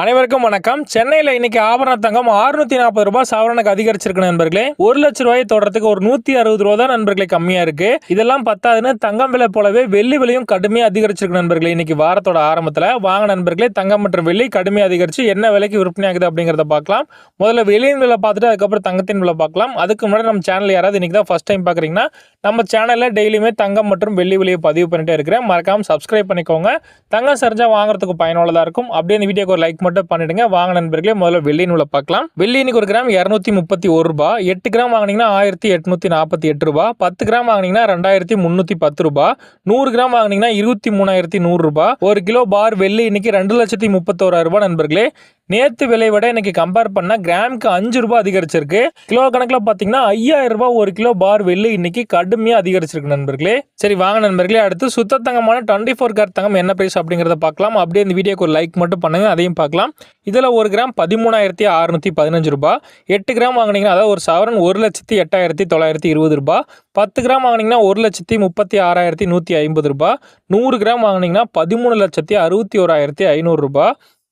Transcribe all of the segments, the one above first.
அனைவருக்கும் வணக்கம். சென்னையில் இன்னைக்கு ஆபரண தங்கம் 640 நாற்பது ரூபாய் சவரனுக்கு அதிகரிச்சிருக்கு நண்பர்களே. ஒரு லட்ச ரூபாய் தொடரத்துக்கு ஒரு நூத்தி அறுபது ரூபா தான் நண்பர்களே கம்மியா இருக்கு. இதெல்லாம் பத்தாதுன்னு தங்கம் விலை போலவே வெள்ளி விலையும் கடுமையா அதிகரிச்சிருக்கு நண்பர்களே இன்னைக்கு வாரத்தோட ஆரம்பத்துல. வாங்க நண்பர்களே தங்கம் மற்றும் வெள்ளி கடுமையா அதிகரிச்சு என்ன விலைக்கு விற்பனை ஆகுது அப்படிங்கறத பார்க்கலாம். முதல்ல வெளியின் விலை பார்த்துட்டு அதுக்கப்புறம் தங்கத்தின் விலை பார்க்கலாம். அதுக்கு முன்னாடி நம்ம சேனல் யாராவது இன்னைக்கு தான் ஃபர்ஸ்ட் டைம் பாக்குறீங்கன்னா நம்ம சேனல்ல டெய்லியுமே தங்கம் மற்றும் வெள்ளி விலையை பதிவு பண்ணிட்டே இருக்கிறேன். மறக்காம சப்ஸ்கிரைப் பண்ணிக்கோங்க. தங்கம் சரிஞ்சா வாங்குறதுக்கு பயனுள்ளதா இருக்கும். அப்படியே இந்த வீடியோக்கு ஒரு லைக் மட்டும் பண்ணிடுங்க. வாங்க நண்பர்களே முதல்ல வெள்ளி நூலை பார்க்கலாம். வெள்ளி இன்னைக்கு ஒரு கிராம் இரநூத்தி முப்பத்தி ஒரு ரூபாய் எட்டு கிராம் வாங்குனீங்கன்னா ஆயிரத்தி எட்நூத்தி நாற்பத்தி எட்டு ரூபாய் பத்து கிராம் வாங்குனீங்கன்னா ரெண்டாயிரத்தி முந்நூற்றி பத்து ரூபாய் நூறு கிராம் வாங்குனீங்கன்னா இருபத்தி மூணாயிரத்தி நூறு ரூபாய் ஒரு கிலோ பார் வெள்ளி இன்னைக்கு ரெண்டு லட்சத்தி முப்பத்தோராயிரம் ரூபாய் நண்பர்களே. நேற்று விலை விட இன்னைக்கு கம்பேர் பண்ணா கிராமுக்கு அஞ்சு ரூபாய் அதிகரிச்சிருக்கு. கிலோ கணக்கில் பார்த்தீங்கன்னா ஐயாயிரம் ரூபாய் ஒரு கிலோ பார் வெள்ளி இன்னைக்கு கடுமையாக அதிகரிச்சிருக்கு நண்பர்களே. சரி வாங்க நண்பர்களே அடுத்து சுத்த தங்கமான டுவெண்ட்டி ஃபோர் கார் தங்கம் என்ன பிரைஸ் அப்படிங்கிறத பார்க்கலாம். அப்படியே இந்த வீடியோக்கு ஒரு லைக் மட்டும் பண்ணுங்க. அதையும் பார்க்கலாம். இதில் ஒரு கிராம் பதிமூணாயிரத்தி அறுநூத்தி பதினஞ்சு ரூபா. எட்டு கிராம் வாங்குனீங்கன்னா அதாவது ஒரு சவரன் ஒரு லட்சத்தி எட்டாயிரத்தி தொள்ளாயிரத்தி இருபது ரூபா. பத்து கிராம் வாங்குனீங்கன்னா ஒரு லட்சத்தி முப்பத்தி ஆறாயிரத்தி நூற்றி ஐம்பது ரூபா. நூறு கிராம் வாங்குனீங்கன்னா பதிமூணு லட்சத்தி அறுபத்தி ஓராயிரத்தி ஐநூறுரூபா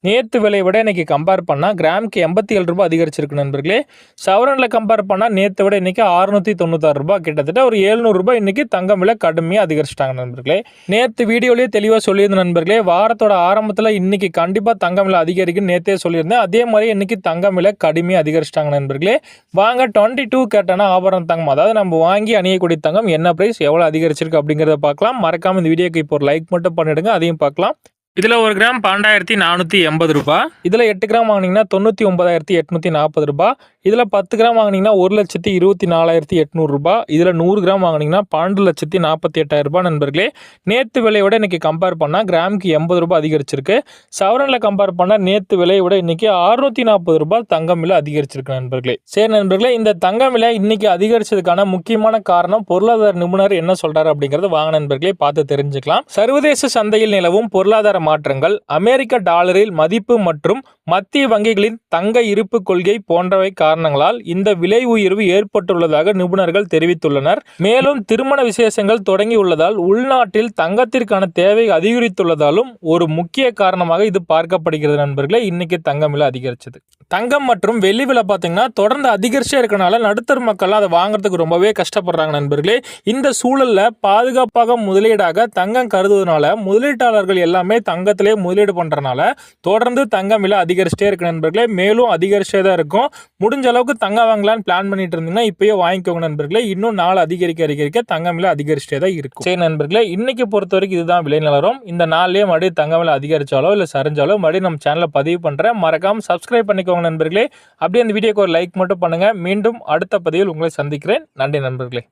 நேற்று விலையை விட இன்றைக்கி கம்பேர் பண்ணால் கிராமுக்கு எண்பத்தி ஏழு ரூபாய் அதிகரிச்சிருக்கு நண்பர்களே. சவரனில் கம்பேர் பண்ணால் நேற்று விட இன்றைக்கி அறுநூற்றி தொண்ணூத்தாறு ரூபாய். கிட்டத்தட்ட ஒரு எழுநூறு இன்றைக்கி தங்கம் விலை கடுமையாக அதிகரிச்சிட்டாங்க நண்பர்களே. நேற்று வீடியோலேயே தெளிவாக சொல்லியிருந்த நண்பர்களே வாரத்தோட ஆரம்பத்தில் இன்னைக்கு கண்டிப்பாக தங்கம் விலை அதிகரிக்கும் நேற்றே சொல்லியிருந்தேன். அதே மாதிரி இன்றைக்கி தங்கம் விலை கடுமையாக அதிகரிச்சிட்டாங்க நண்பர்களே. வாங்க டுவெண்ட்டி டூ கேட்டானா ஆபரண தங்கம் அதாவது நம்ம வாங்கி அணியக்கூடிய தங்கம் என்ன ப்ரைஸ் எவ்வளோ அதிகரிச்சிருக்கு அப்படிங்கிறத பார்க்கலாம். மறக்காமல் இந்த வீடியோக்கு இப்போ ஒரு லைக் மட்டும் பண்ணிவிடுங்க அதையும் பார்க்கலாம். இதில் ஒரு கிராம் பன்னெண்டாயிரத்தி நானூற்றி எண்பது ரூபாய் இதில் எட்டு கிராம் வாங்கினீங்கன்னா தொண்ணூற்றி ஒன்பதாயிரத்தி எட்நூற்றி நாற்பது ரூபாய் இதில் பத்து கிராம் வாங்கினீங்கன்னா ஒரு லட்சத்தி இருபத்தி நாலாயிரத்தி எட்நூறு ரூபாய் இதில் நூறு கிராம் வாங்கினீங்கன்னா பன்னெண்டு லட்சத்தி நாற்பத்தி எட்டாயிரம் ரூபாய் நண்பர்களே. நேற்று விலையோட இன்னைக்கு கம்பேர் பண்ணால் கிராமுக்கு எண்பது ரூபாய் அதிகரிச்சிருக்கு. சவரனில் கம்பேர் பண்ணால் நேற்று விலையோட விட இன்னைக்கு அறுநூத்தி நாற்பது ரூபாய் தங்கம் விலை அதிகரிச்சிருக்கு நண்பர்களே. சரி நண்பர்களே இந்த தங்கம் விலை இன்னைக்கு அதிகரிச்சதுக்கான முக்கியமான காரணம் பொருளாதார நிபுணர் என்ன சொல்றாரு அப்படிங்கறது வாங்க நண்பர்களே பார்த்து தெரிஞ்சுக்கலாம். சர்வதேச சந்தையில் நிலவும் பொருளாதார மாற்றங்கள் அமெரிக்க டாலரில் மதிப்பு மற்றும் மத்திய வங்கிகளின் தங்க இருப்பு கொள்கை போன்றவை காரணங்களால் இந்த விலை உயர்வு ஏற்பட்டுள்ளதாக நிபுணர்கள் தெரிவித்துள்ளனர். மேலும் திருமண விசேஷங்கள் தொடங்கியுள்ளதால் உள்நாட்டில் தங்கத்திற்கான தேவை அதிகரித்துள்ளதாலும் ஒரு முக்கிய காரணமாக இது பார்க்கப்படுகிறது நண்பர்களே. இன்னைக்கு தங்கம் விலை அதிகரிச்சது. தங்கம் மற்றும் வெள்ளி விலை பார்த்தீங்கன்னா தொடர்ந்து அதிகரிச்சே இருக்கனால நடுத்தர மக்கள் அதை வாங்குறதுக்கு ரொம்பவே கஷ்டப்படுறாங்க நண்பர்களே. இந்த சூழலில் பாதுகாப்பாக முதலீடாக தங்கம் கருதுவதனால முதலீட்டாளர்கள் எல்லாமே தங்கத்திலே முதலீடு பண்ணுறனால தொடர்ந்து தங்கம் விலை அதிகரிச்சிட்டே இருக்கு நண்பர்களே. மேலும் அதிகரிச்சே தான் இருக்கும். முடிஞ்ச அளவுக்கு தங்கம் வாங்கலாம்னு பிளான் பண்ணிட்டு இருந்தீங்கன்னா இப்பயே வாங்கிக்கோங்க நண்பர்களே. இன்னும் நாள் அதிகரிக்க அதிகரிக்க தங்கம் விலை அதிகரிச்சிட்டே தான் இருக்கும். சரி நண்பர்களே இன்னைக்கு பொறுத்த வரைக்கும் இதுதான் விலை நிலவரம். இந்த நாள்லேயே மறுபடியும் தங்கம் விலை அதிகரிச்சாலோ இல்லை சரிஞ்சாலோ மறுபடியும் நம்ம சேனலை பதிவு பண்ணுறேன் மறக்காம சப்ஸ்கிரைப் பண்ணிக்கோங்க நண்பர்களே. அப்படியே அந்த வீடியோக்கு ஒரு லைக் மட்டும் பண்ணுங்கள் மீண்டும் அடுத்த பதிவில் உங்களை சந்திக்கிறேன். நன்றி நண்பர்களே.